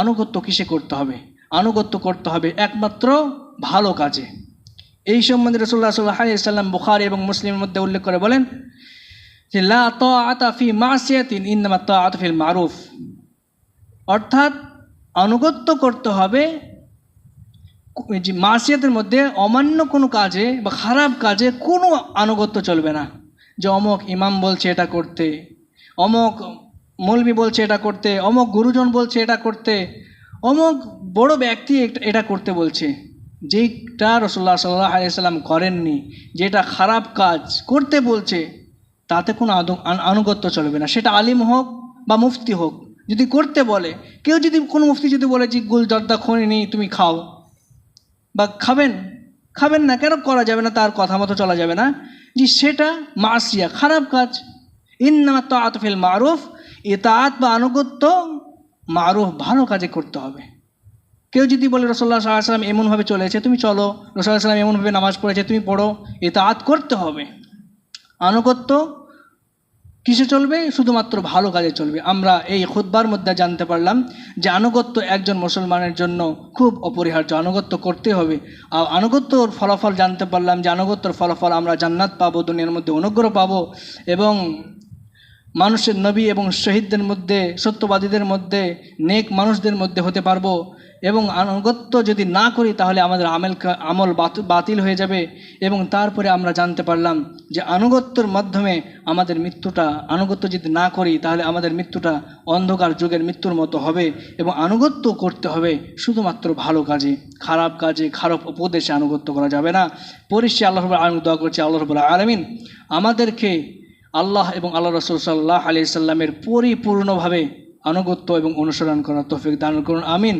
আনুগত্য কিসে করতে হবে? আনুগত্য করতে হবে একমাত্র ভালো কাজে। এই সম্বন্ধে রসুল্লাহ সাল্লাহ সাল্লাম বুখারি এবং মুসলিমের মধ্যে উল্লেখ করে বলেন যে, লা তাফি মাসিয়াতিন, ইন্নামা তাফিল মারুফ। অর্থাৎ আনুগত্য করতে হবে যে মাসিয়াতের মধ্যে অমান্য কোনো কাজে বা খারাপ কাজে কোনো আনুগত্য চলবে না। যে, অমক ইমাম বলছে এটা করতে, অমক মৌলবি বলছে এটা করতে অমক গুরুজন বলছে এটা করতে অমক বড় ব্যক্তি এটা- করতে বলছে। যেটা রসুল্লাহ সাল্লাহ আলিয়াল্লাম করেননি, যেটা খারাপ কাজ করতে বলছে, তাতে কোনো আনুগত্য চলবে না। সেটা আলিম হোক বা মুফতি হোক, যদি করতে বলে, কেউ যদি, কোনো মুফতি যদি বলে যে, গুল জর্দা খনি তুমি খাও। বা খাবেন খাবেন না, কেন করা যাবে না, তার কথা মতো চলা যাবে না? যে সেটা মাসিয়া, খারাপ কাজ। ইন্নামা তো আতফিল মারুফ এতাত বা আনুগত্য মারুফ, ভালো কাজে করতে হবে। কেউ যদি বলে রসল্লাহ সাল্লাম এমনভাবে চলেছে, তুমি চলো। রসল্লাহ সাল্লাম এমনভাবে নামাজ পড়েছে, তুমি পড়ো। এতাত করতে হবে। আনুগত্য কিসে চলবে? শুধুমাত্র ভালো কাজে চলবে। আমরা এই খুদ্বার মধ্যে জানতে পারলাম যে আনুগত্য একজন মুসলমানের জন্য খুব অপরিহার্য। আনুগত্য করতে হবে। আর আনুগত্যর ফলাফল জানতে পারলাম যে আনুগত্যর ফলাফল আমরা জান্নাত পাবো, দুনিয়ার মধ্যে অনুগ্রহ পাবো এবং মানুষের নবী এবং শহীদদের মধ্যে, সত্যবাদীদের মধ্যে, নেক মানুষদের মধ্যে হতে পারব এবং আনুগত্য যদি না করি তাহলে আমাদের আমেল আমল বাতিল হয়ে যাবে এবং তারপরে আমরা জানতে পারলাম যে আনুগত্যর মাধ্যমে আমাদের মৃত্যুটা, আনুগত্য যদি না করি তাহলে আমাদের মৃত্যুটা অন্ধকার যুগের মৃত্যুর মতো হবে এবং আনুগত্য করতে হবে শুধুমাত্র ভালো কাজে, খারাপ কাজে, খারাপ উপদেশে আনুগত্য করা যাবে না। পরিশেষে আল্লাহ রবুল্লাহ আলম দোয়া করছি, আল্লাহ রবুল্লাহ আলমিন, আমাদেরকে আল্লাহ এবং আল্লাহ রসুল সাল্লাহ আলি সাল্লামের পরিপূর্ণভাবে আনুগত্য এবং অনুসরণ করার তৌফিক দান করুন। আমিন।